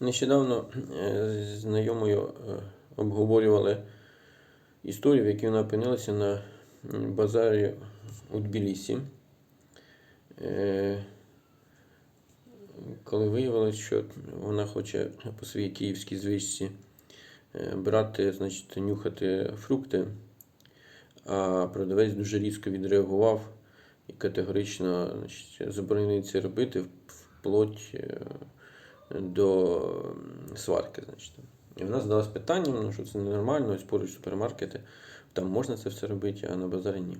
Нещодавно е, з знайомою е, обговорювали історію, в якій вона опинилася на базарі у Тбілісі. Е, Коли виявилось, що вона хоче по своїй київській звичці брати, значить, нюхати фрукти, а продавець дуже різко відреагував і категорично значить, заборонив це робити вплоть до сварки. Значить. І вона задалась питанням, ну, що це ненормально, ось поруч супермаркети, там можна це все робити, а на базарі ні.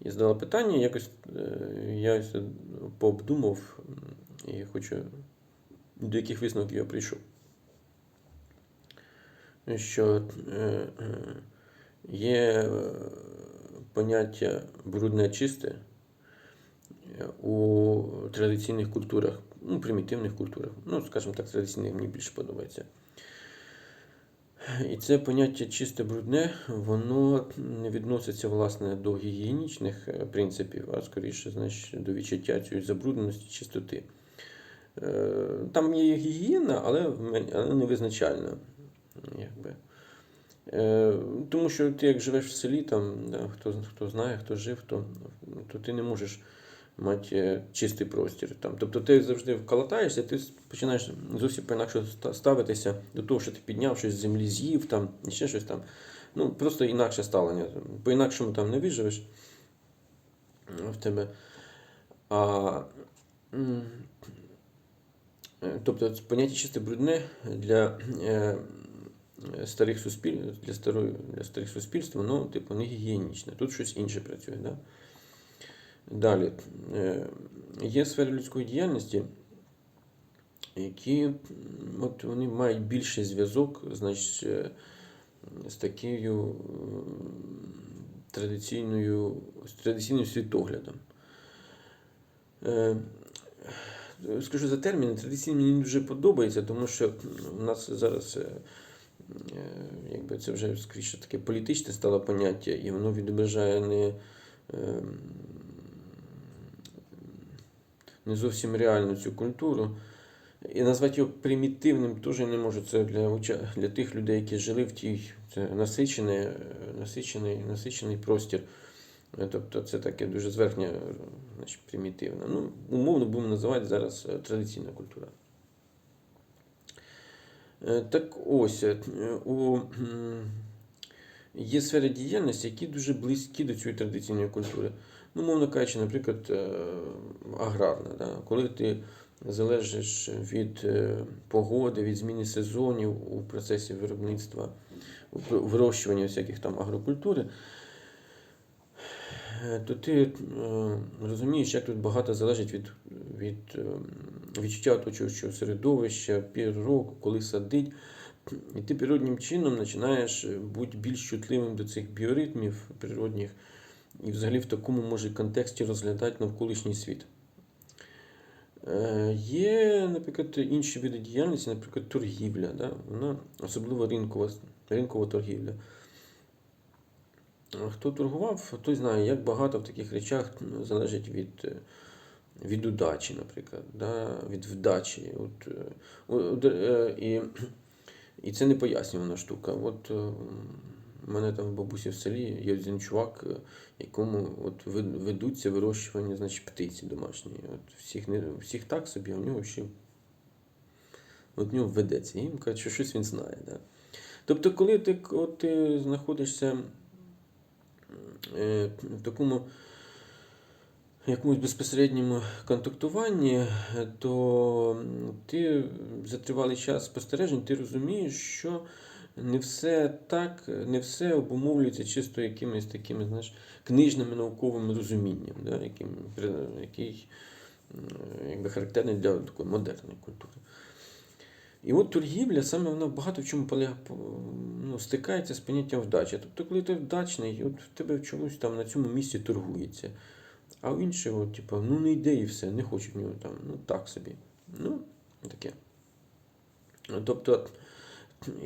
І задала питання, якось е, я ось пообдумав і хочу, до яких висновків я прийшов. Що е, е, є е, поняття брудне чисте е, у традиційних культурах, ну, примітивних культурах, ну, скажімо так, традиційних мені більше подобається. І це поняття чисте брудне, воно не відноситься власне до гігієнічних е, принципів, а скоріше значить, до відчуття цієї забрудненості, чистоти. Е, Там є гігієна, але не визначальна. Якби. Е, Тому що ти як живеш в селі, там, да, хто, хто знає, хто жив, то, то ти не можеш мати е, чистий простір. Там. Тобто ти завжди вколотаєшся, ти починаєш зовсім по-інакше ставитися до того, що ти підняв щось з землі з'їв, там, ще щось там. Ну, просто інакше ставлення. По-інакшому там не виживеш в тебе. А, е, тобто поняття чисте брудне для е, старих суспіль... для, старої... для старих суспільств, воно типу не гігієнічне. Тут щось інше працює. Да? Далі. Е, Є сфери людської діяльності, які от вони мають більший зв'язок значить, е, з такою традиційною, з традиційним світоглядом. Е, Скажу за термін, традиційний мені дуже подобається, тому що в нас зараз якби це вже скоріше таке політичне стало поняття, і воно відображає не, не зовсім реальну цю культуру. І назвати його примітивним теж не можу. Це для, для тих людей, які жили в тій це насичений, насичений, насичений простір. Тобто це таке дуже зверхнє, е, значить, примітивне. Ну, умовно будемо називати зараз е, традиційна культура. Е, Так ось, е, у, є сфери діяльності, які дуже близькі до цієї традиційної культури. Ну, мовно кажучи, наприклад, е, аграрна. Да? Коли ти залежиш від е, погоди, від зміни сезонів у процесі виробництва, вирощування всяких там агрокультури, то ти е, розумієш, як тут багато залежить від, від відчуття оточуючого середовища, пір року, коли садить. І ти природнім чином починаєш бути більш чутливим до цих біоритмів природних, і взагалі в такому може контексті розглядати навколишній світ. Е, Є, наприклад, інші види діяльності, наприклад, торгівля, да? вона особливо ринкова, ринкова торгівля. Хто торгував, той знає, як багато в таких речах залежить від, е, від удачі, наприклад, да? від вдачі. От, е, і, і це не пояснювана штука. От у мене там в бабусі в селі є один чувак, е, якому от ведуться вирощування значить, птиці домашньої. От всіх, не, всіх так собі, а в нього ще от в нього ведеться. І їм кажуть, що щось він знає. Да? Тобто, коли ти, от, ти знаходишся е, в такому якомусь безпосередньому контактуванні, то ти за тривалий час спостережень ти розумієш, що не все так, не все обумовлюється чисто якимись такими, знаєш, книжними науковими розумінням, да, яким, який якби характерний для такої модерної культури. І от торгівля саме вона багато в чому полягає, ну, стикається з поняттям вдачі. Тобто, коли ти вдачний, от в тебе в чомусь там на цьому місці торгується. А в іншого, типу, ну не йде і все, не хочуть в нього там, ну так собі. Ну, таке. Тобто,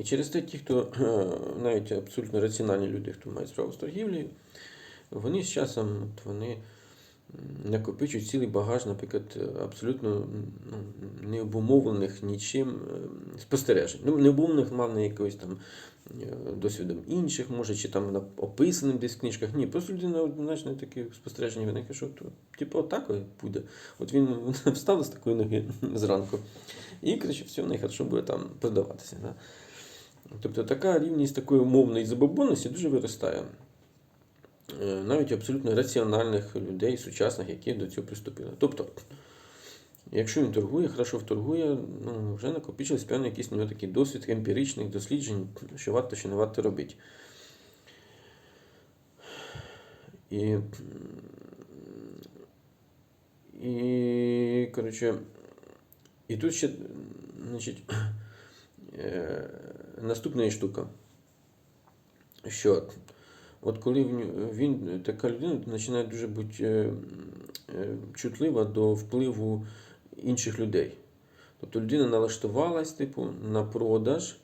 і через те, ті, хто е, навіть абсолютно раціональні люди, хто має справу з торгівлею, вони з часом от вони накопичують цілий багаж, наприклад, абсолютно ну, не обумовлених нічим е, спостережень. Ну, не обумовлених, мав на якогось там е, досвідом інших, може, чи там описаним десь в книжках. Ні, просто людина однозначно таке спостереження виникає, що то, типу, отак буде. От він встав з такої ноги зранку, і коротше, все, найхерше буде там продаватися. Да? Тобто така рівність такої умовної забобонності дуже виростає. Е, Навіть абсолютно раціональних людей, сучасних, які до цього приступили. Тобто, якщо він торгує, хорошо вторгує, ну, вже накопичилось певний якийсь у нього такий досвід емпіричних досліджень, що варто, що не варто робити. І, і коротше, і тут ще, значить, наступна штука, що от коли він, така людина починає дуже бути е, е, чутлива до впливу інших людей. Тобто людина налаштувалась, типу, на продаж,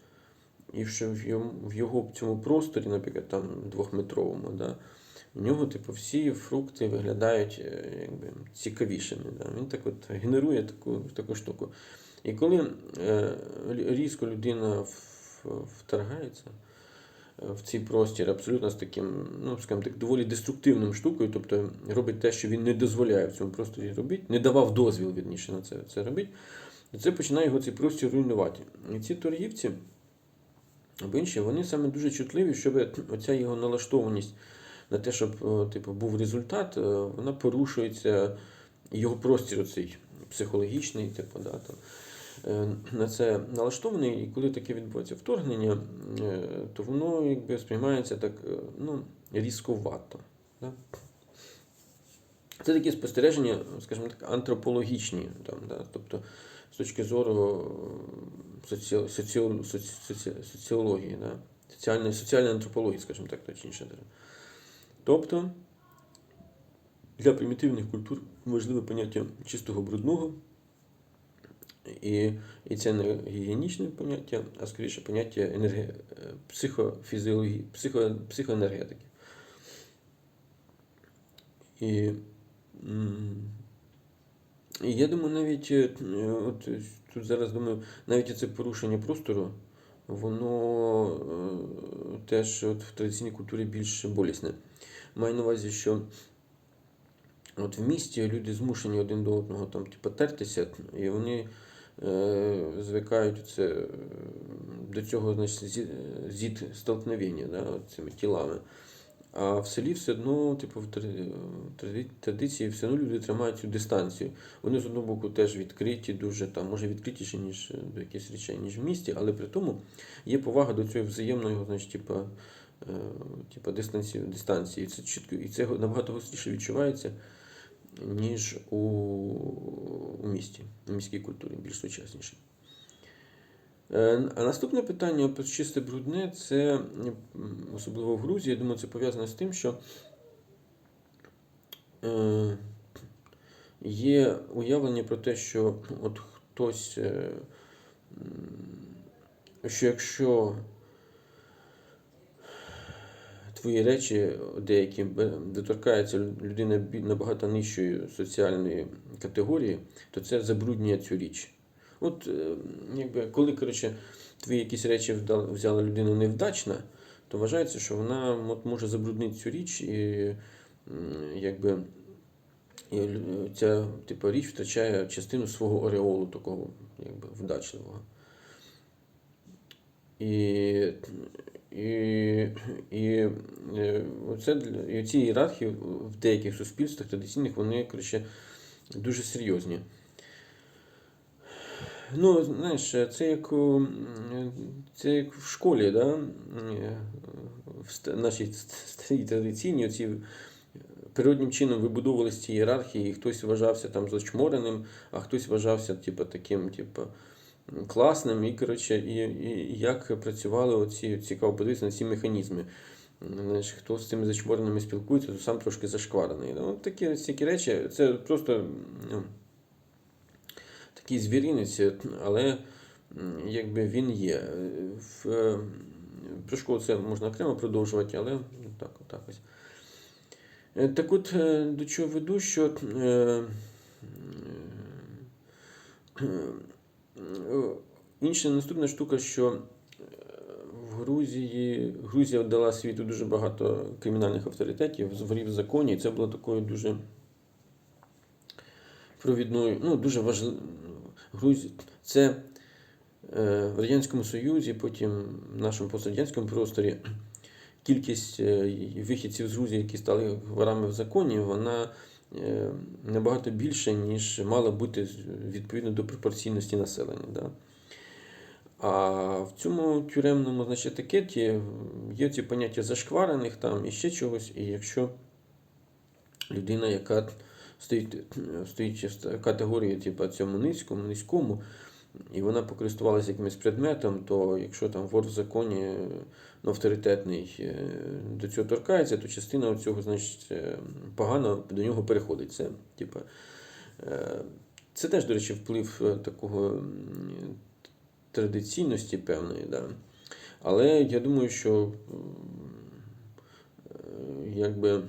і що в йому, в його цьому просторі, наприклад, там двохметровому, да, у нього, типу, всі фрукти виглядають е, якби, цікавішими. Да. Він так от генерує таку, таку штуку. І коли е, різко людина вторгається е, в цей простір абсолютно з таким, ну, скажімо так, доволі деструктивним штукою, тобто робить те, що він не дозволяє в цьому просторі робити, не давав дозвіл вірніше на це, це робити, це починає його цей простір руйнувати. І ці торгівці, або інші, вони саме дуже чутливі, щоб оця його налаштованість на те, щоб типу, був результат, е, вона порушується, його простір оцей психологічний, типу, да, там, е, на це налаштований, і коли таке відбувається вторгнення, е, то воно якби сприймається так е, ну, різковато. Да? Це такі спостереження, скажімо так, антропологічні, там, да? тобто з точки зору е, соці... соці... соці... соціології, да? соціальної, соціальної антропології, скажімо так, точніше. Тобто для примітивних культур важливе поняття чистого брудного, і, і це не гігієнічне поняття, а скоріше поняття енерге... е, психофізіології, психо... психоенергетики. І, і я думаю, навіть е, от е, тут зараз думаю, навіть це порушення простору, воно е, теж от в традиційній культурі більш болісне. Маю на увазі, що от в місті люди змушені один до одного там, типу, тертися, і вони звикають це, е, до цього значить, зі- зіт столкновення да, цими тілами. А в селі все одно, типу, в тради- тради- традиції все одно люди тримають цю дистанцію. Вони з одного боку теж відкриті, дуже там, може відкритіші, ніж е, до якихось речей, ніж в місті, але при тому є повага до цієї взаємної, значить, типу, е, типу, дистанції, дистанції. Це чітко, і це набагато гостріше відчувається, ніж у, у місті, у міській культурі, більш сучасніше. Е, А наступне питання про чисте брудне, це особливо в Грузії, я думаю, це пов'язано з тим, що е, є уявлення про те, що от хтось, е, що якщо твої речі деякі доторкаються людини бі- набагато нижчої соціальної категорії, то це забруднює цю річ. От е, якби, коли коротше, твої якісь речі взяла людина невдачна, то вважається, що вона от, може забруднити цю річ і якби. І ця типу, річ втрачає частину свого ореолу такого якби, вдачливого. І, і, і, е, оце, і ці ієрархії в деяких суспільствах традиційних вони коротше, дуже серйозні. Ну, знаєш, це як, у, це як в школі, да? В нашій старій традиційній оці природнім чином вибудовувалися ці ієрархії, і хтось вважався там зачмореним, а хтось вважався типу, таким, типу, класним. І, коротше, і, і як працювали оці, цікаво подивитися на ці механізми. Знаєш, хто з цими зачмореними спілкується, то сам трошки зашкварений. Ну, такі, такі речі, це просто ну, такий звіринець, але якби він є. В, е, про школу це можна окремо продовжувати, але так, отак ось. Е, Так от е, до чого веду, що інша наступна штука, що е, в Грузії Грузія дала світу дуже багато кримінальних авторитетів, зворів в законі, і це було такою дуже провідною, ну дуже важливо. Грузія це е, в Радянському Союзі, потім в нашому пострадянському просторі кількість е, вихідців з Грузії, які стали ворами в законі, вона е, набагато більше, ніж мала бути відповідно до пропорційності населення. Да? А в цьому тюремному значить, етикеті є ці поняття зашкварених там і ще чогось. І якщо людина, яка стоїть, стоїть в категорії, типу, цьому низькому, низькому, і вона покористувалася якимось предметом, то якщо там вор в законі ну, авторитетний е, до цього торкається, то частина цього, значить, е, погано до нього переходить. Це, типу, е, це теж, до речі, вплив такого традиційності певної. Да? Але я думаю, що якби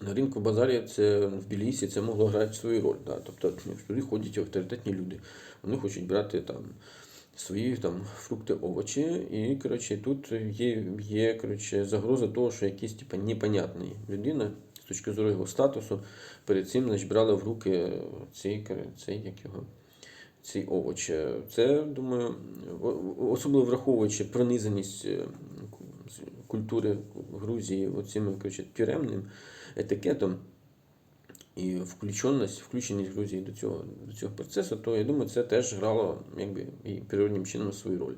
на ринку базарі це в Білісі це могло грати свою роль. Да? Тобто туди ходять авторитетні люди. Вони хочуть брати там свої там фрукти, овочі. І коротше, тут є, є коротше, загроза того, що якийсь типу, непонятний людина з точки зору його статусу перед цим значить, брала в руки цей, цей як його. Ці овочі. Це, думаю, особливо враховуючи пронизаність е, культури Грузії оцим коротше, тюремним етикетом і включеність, включеність Грузії до цього, до цього процесу, то я думаю, це теж грало якби, і природнім чином свою роль.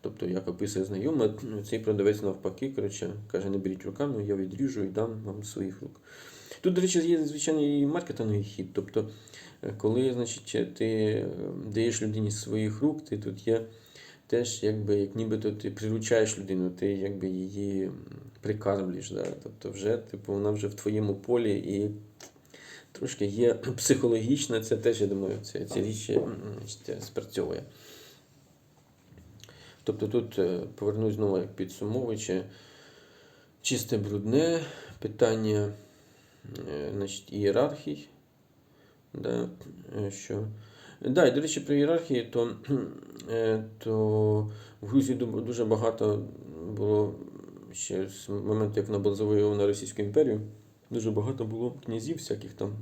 Тобто, як описує знайома, цей продавець навпаки, коротше, каже, не беріть руками, я відріжу і дам вам своїх рук. Тут, до речі, є звичайний маркетинговий хід. Тобто, коли значить, ти е, даєш людині своїх рук, ти тут є теж, якби, як нібито ти приручаєш людину, ти якби її прикармлюєш. Да? Тобто, вже, типу, вона вже в твоєму полі і трошки є психологічна, це теж, я думаю, це, ці річ спрацьовує. Тобто тут е, повернусь знову як підсумовуючи, чисте брудне питання е, значить, ієрархій. Да, е, що... Да, і, до речі, про ієрархії, то, е, то в Грузії дуже багато було ще з моменту, як вона була завоювана Російською імперією, дуже багато було князів всяких там,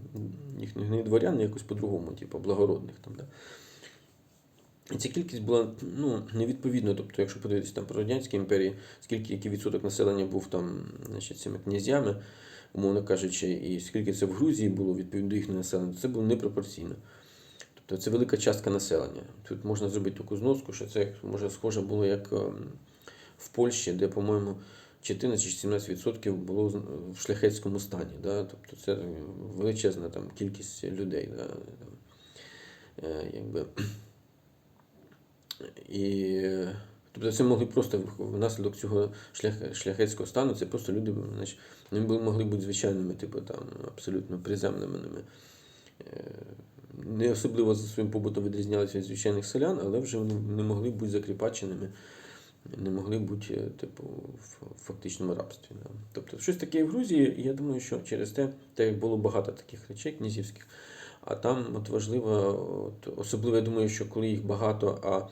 їхніх не дворян, якось по-другому, типу благородних там. Да. І ця кількість була ну, невідповідна. Тобто, якщо подивитися там про Радянські імперії, скільки який відсоток населення був там значить, цими князями, умовно кажучи, і скільки це в Грузії було відповідно до їхнього населення, це було непропорційно. Тобто це велика частка населення. Тут можна зробити таку зноску, що це може схоже було як ем, в Польщі, де, по-моєму, 14-17% було в шляхетському стані. Да? Тобто це величезна там, кількість людей. Да? Е, якби. І тобто це могли просто внаслідок цього шлях, шляхетського стану, це просто люди значить, вони могли бути звичайними, типу там абсолютно приземними. Е, Не особливо за своїм побутом відрізнялися від звичайних селян, але вже вони не могли бути закріпаченими, не могли бути, типу, в фактичному рабстві. Да. Тобто щось таке в Грузії, я думаю, що через те, так як було багато таких речей князівських, а там от важливо, от, особливо я думаю, що коли їх багато, а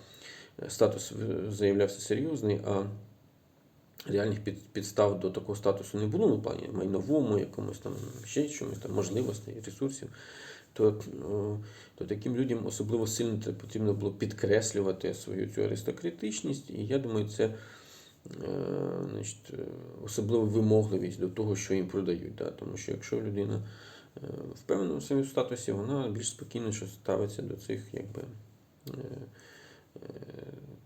статус заявлявся серйозний, а реальних під, підстав до такого статусу не було, ну, в плані майновому, якомусь там ще чомусь там можливостей, ресурсів, то, то таким людям особливо сильно потрібно було підкреслювати свою цю аристократичність, і я думаю, це. е, Значить, е, особливо вимогливість до того, що їм продають. Да? Тому що якщо людина е, в своєму статусі, вона більш спокійно ставиться до цих, якби, е, е,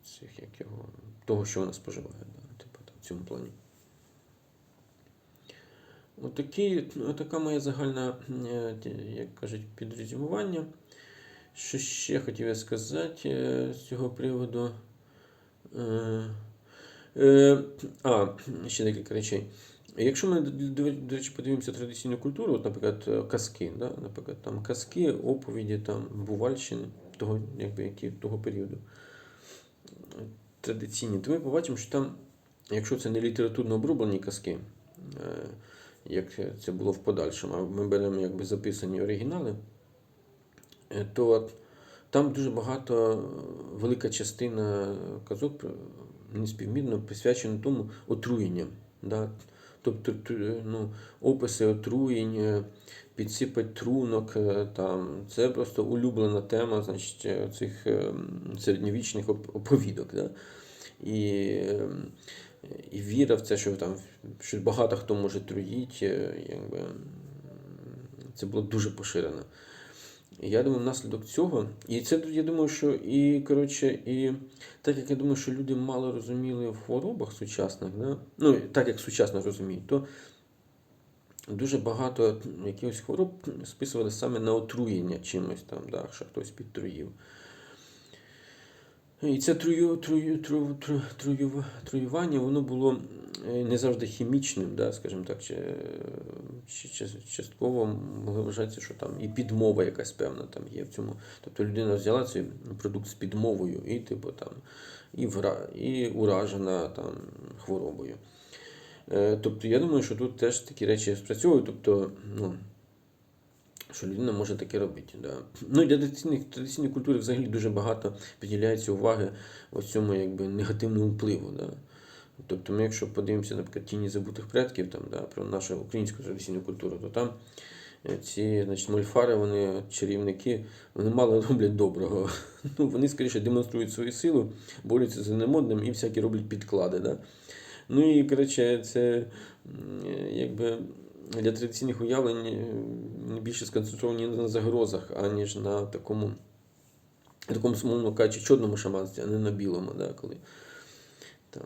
цих, як його, того, що вона споживає. Да? Типу, в цьому плані. Отакі, отака моя загальна, е, як кажуть, підрезюмування. Що ще хотів я сказати е, з цього приводу? Е, а, ще декілька речей. Якщо ми, до, речі, подивимося традиційну культуру, от, наприклад, казки, да? наприклад, там казки, оповіді, там, бувальщини того, якби, які, того періоду традиційні, то ми побачимо, що там, якщо це не літературно оброблені казки, як це було в подальшому, а ми беремо якби записані оригінали, е, то там дуже багато, е, велика частина казок е, неспівмірно присвячена тому отруєнням. Да? Тобто ну, описи отруєнь, е, підсипать трунок, е, там, це просто улюблена тема значить, е, цих е, середньовічних оповідок. Да? І, е, і віра в це, що там що багато хто може труїти, якби, це було дуже поширено. Я думаю, внаслідок цього, і це я думаю, що і коротше, і так як я думаю, що люди мало розуміли в хворобах сучасних, да? ну так як сучасно розуміють, то дуже багато якихось хвороб списували саме на отруєння чимось там, да, що хтось підтруїв. І це трую, трую, тру, тру, трую, труювання, воно було е, не завжди хімічним, да, скажімо так, чи, чи частково могли вважатися, що там і підмова якась певна там є в цьому. Тобто людина взяла цей продукт з підмовою і, типу, там, і, вра, і уражена там, хворобою. Е, Тобто я думаю, що тут теж такі речі спрацьовують. Тобто, ну, що людина може таке робити. Да. Ну для традиційних, традиційної культури взагалі дуже багато приділяється уваги ось цьому якби, негативному впливу. Да. Тобто ми, якщо подивимося, наприклад, тіні забутих предків там, да, про нашу українську традиційну культуру, то там е, ці значить, мольфари, вони чарівники, вони мало роблять доброго. Ну, вони скоріше демонструють свою силу, борються за немодним і всякі роблять підклади. Да. Ну і коротше, це е, якби для традиційних уявлень більше сконцентровані на загрозах, аніж на такому, такому мовно кажучи, чорному шаманстві, а не на білому, да, коли там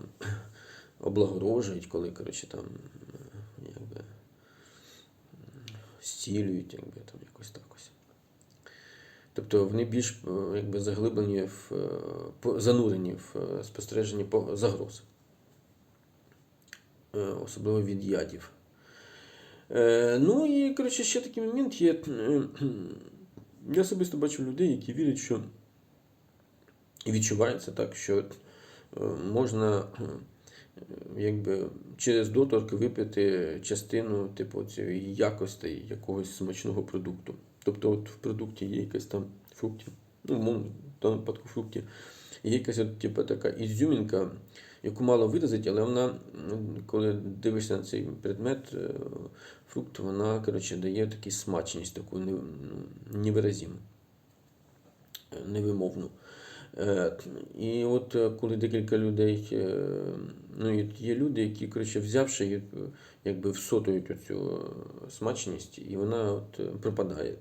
облагорожують, коли коротше, там якби, зцілюють, якби, там, якось так. Тобто вони більш е, якби, заглиблені в е, занурені в е, спостереженні по загроз, особливо від ядів. Е, ну і коротше, ще такий момент є. Е, Я особисто бачу людей, які вірять, що відчувається так, що е, можна якби через доторк випити частину типу цієї якогось смачного продукту. Тобто, от в продукті є якась там фруктів, ну, в тому випадку фруктів, є якась от, типу, така ізюмінка, яку мало виразити, але вона, коли дивишся на цей предмет, е, фрукт, вона коротше, дає таку смачність, таку ну, невиразиму, е, невимовну. Е, І от коли декілька людей, ну є люди, які, коротше, взявши, якби всотують оцю смачність, і вона от пропадає.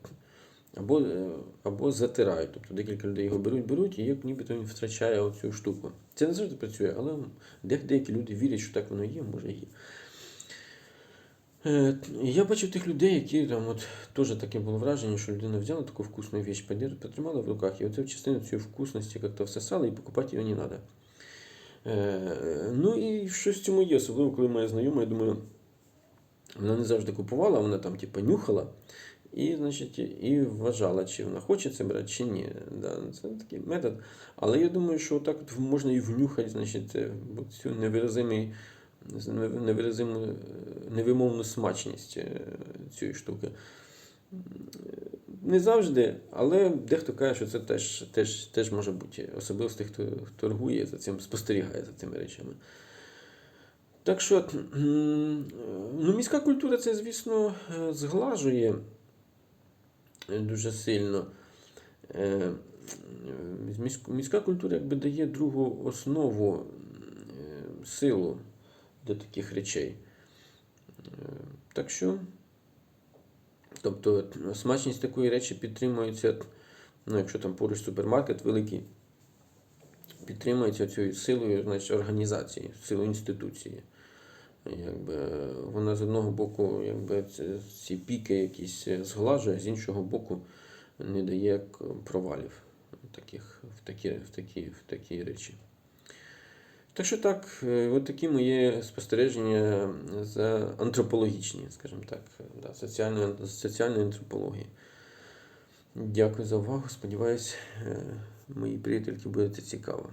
Або, е, або затирають. Тобто декілька людей його беруть, беруть, і нібито він втрачає оцю штуку. Це не завжди працює, але деякі люди вірять, що так воно є, може є. Е, Я бачив тих людей, які там от теж таке було враження, що людина взяла таку вкусну подер- потримала в руках, і оцю частину цієї вкусності як-то всосала, і покупати її не треба. Ну і щось в цьому є, особливо, коли моя знайома, я думаю, вона не завжди купувала, вона там типу нюхала. І, значить, і вважала, чи вона хоче це брати, чи ні. Да, це такий метод. Але я думаю, що так от можна і внюхати, значить, е, цю невиразиму, е, невимовну смачність е, цієї штуки. Не завжди, але дехто каже, що це теж, теж, теж може бути, особливо з тих, хто торгує за цим, спостерігає за цими речами. Так що, ну, міська культура це, звісно, е, зглажує дуже сильно. Е, Міська культура якби дає другу основу, е, силу для таких речей. Е, Так що, тобто, смачність такої речі підтримується, ну, якщо там поруч супермаркет великий, підтримується цією силою значить, організації, силою інституції. Якби, вона з одного боку якби, ці піки якісь зглажує, з іншого боку не дає провалів таких, в, такі, в, такі, в такі речі. Так що так, е, от такі мої спостереження за антропологічні, скажімо так, да, соціальної, соціальної антропології. Дякую за увагу. Сподіваюсь, е, моїй приятельки буде це цікаво.